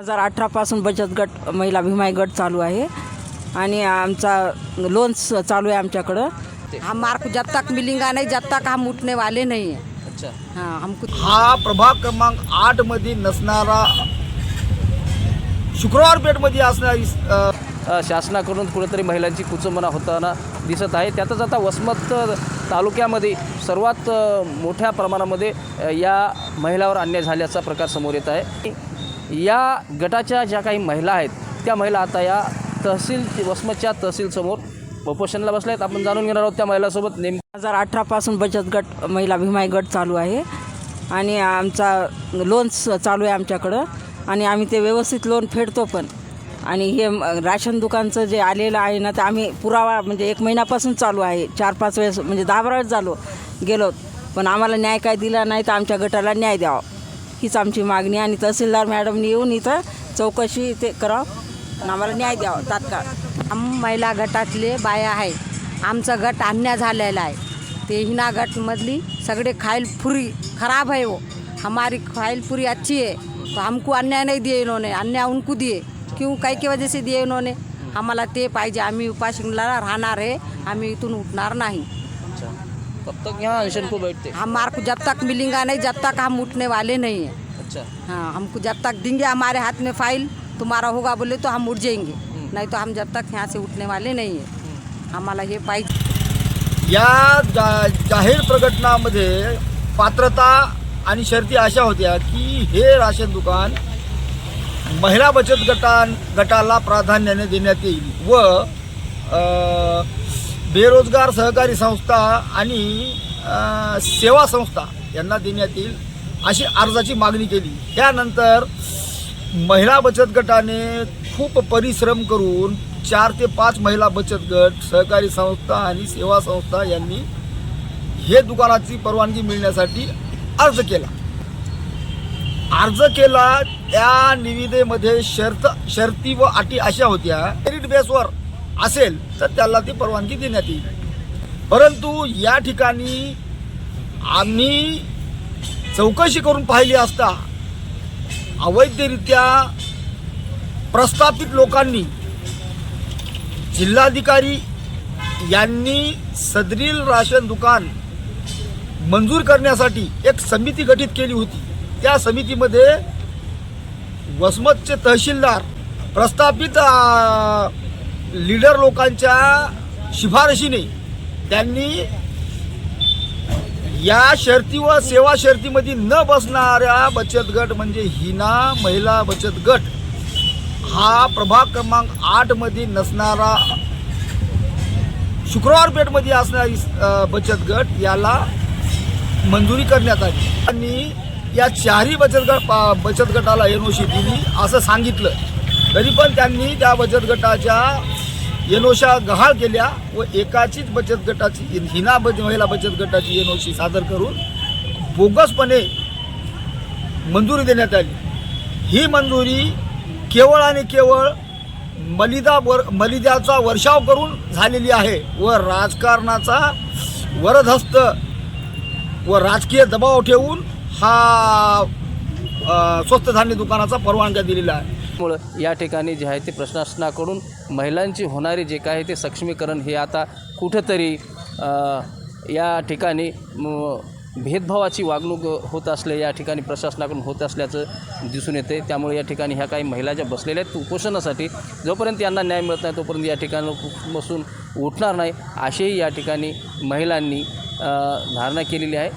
हजार अठरापासून बचत गट महिला भिमाई गट चालू आहे. आणि आमचा लोन्स चालू आहे आमच्याकडं. हम मार्क जब तक मिलेगा नहीं जब तक हम उठने वाले नहीं हैं. अच्छा. हाँ हमको हा प्रभाग क्रमांक आठमध्ये नसणारा शुक्रवार पेठमध्ये असणारी अ, अ, शासनाकडून कुठेतरी महिलांची कुचंबना होताना दिसत आहे. त्यातच आता वसमत तालुक्यामध्ये सर्वात अ, मोठ्या प्रमाणामध्ये अ, या महिलावर अन्याय झाल्याचा प्रकार समोर येत आहे. या गटाच्या ज्या काही महिला आहेत त्या महिला आता या तहसील वसमतच्या तहसीलसमोर उपोषणाला बसल्या आहेत आपण जाणून घेणार आहोत त्या महिलासोबत नेम हजार अठरापासून बचत गट महिला भीमाई गट चालू आहे. आणि आमचा लोन्स चालू आहे आमच्याकडं. आणि आम्ही ते व्यवस्थित लोन फेडतो पण. आणि हे राशन दुकानचं जे आलेलं आहे ना ते आम्ही पुरावा म्हणजे एक महिन्यापासून चालू आहे. चार पाच वेळेस म्हणजे दहा बारा वेळेस झालो गेलो. पण आम्हाला न्याय काय दिला नाही तर आमच्या गटाला न्याय द्यावा. हीच आमची मागणी आणि तहसीलदार मॅडमनी येऊन इथं चौकशी ते करावं. आणि आम्हाला न्याय द्यावा तात्काळ. हम महिला गटातले बाया आहे आमचं गट अन्याय झालेला आहे. ते हिना गटमधली सगळे खाइल पूरी खराब है. वो हमारी खाइल पूरी अच्छी है तो हमको अन्याय नहीं दिए इन्होंने. अन्याय उनको दिए क्यों? काही की वजह से दिए इन्होंने? आम्हाला ते पाहिजे. आम्ही उपाशिंगला राहणार आहे. आम्ही इथून उठणार नाही. कब तक यहाँ अनशन को बैठते हम मार्क जब तक मिलेगा नहीं जब तक हम उठने वाले नहीं हैं. अच्छा। हाँ हमको जब तक देंगे हमारे हाथ में फाइल तुम्हारा होगा बोले तो हम उठ जाएंगे। नहीं तो हम जब तक यहाँ से उठने वाले नहीं हैं। हमारा ये पाइज या जा जाहीर प्रकटनामध्ये पात्रता आणि शर्ती अशा होत्या की हे राशन दुकान महिला बचत गटा गटाला प्राधान्याने देण्यात येईल व बेरोजगार सहकारी संस्था आणि सेवा संस्था यांना देण्यात येईल अशी अर्जाची मागणी केली. त्यानंतर महिला बचत गटाने खूप परिश्रम करून चार ते पाच महिला बचत गट सहकारी संस्था आणि सेवा संस्था यांनी हे दुकानाची परवानगी मिळण्यासाठी अर्ज केला. अर्ज केला त्या निविदेमध्ये शर्त शर्ती व अटी अशा होत्या. मेरिट बेसवर असेल तर त्याला ती परवानगी देण्यात येईल. परंतु या ठिकाणी आम्ही चौकशी करून पाहिली असता अवैधरित्या प्रस्थापित लोकांनी जिल्हाधिकारी यांनी सदरील राशन दुकान मंजूर करण्यासाठी एक समिती गठीत केली होती. त्या समितीमध्ये वसमतचे तहसीलदार प्रस्थापित लीडर लोकांच्या शिफारशीने त्यांनी या शर्ती व सेवा शर्तीमध्ये न बसणाऱ्या बचत गट म्हणजे हिना महिला बचत गट. हा प्रभाग क्रमांक आठमध्ये नसणारा शुक्रवार पेठमध्ये असणारी बचत गट याला मंजुरी करण्यात आली. आणि या चारही बचत गट पा- बचत गटाला एन ओ सी दिली असं सांगितलं. तरी पण त्यांनी त्या बचत गटाच्या एनोशा गहाळ केल्या व एकाचीच बचत गटाची हिना बच महिला बचत गटाची एन ओ सादर करून बोगसपणे मंजुरी देण्यात आली. ही मंजुरी केवळ आणि केवळ मलिदा वर मलिदाचा वर्षाव करून झालेली आहे व राजकारणाचा वरदहस्त व राजकीय दबाव ठेवून हा स्वस्त धान्य दुकानाचा परवानग्या दिलेला आहे. मुळं या ठिकाणी जे आहे ते प्रशासनाकडून महिलांची होणारी जे काय आहे ते सक्षमीकरण हे आता कुठंतरी या ठिकाणी भेदभावाची वागणूक होत असले या ठिकाणी प्रशासनाकडून होत असल्याचं दिसून येते त्यामुळे या ठिकाणी ह्या काही महिला ज्या बसलेल्या आहेत उपोषणासाठी जोपर्यंत यांना न्याय मिळत नाही तोपर्यंत या ठिकाणी बसून उठणार नाही. असेही या ठिकाणी महिलांनी धारणा केलेली आहे.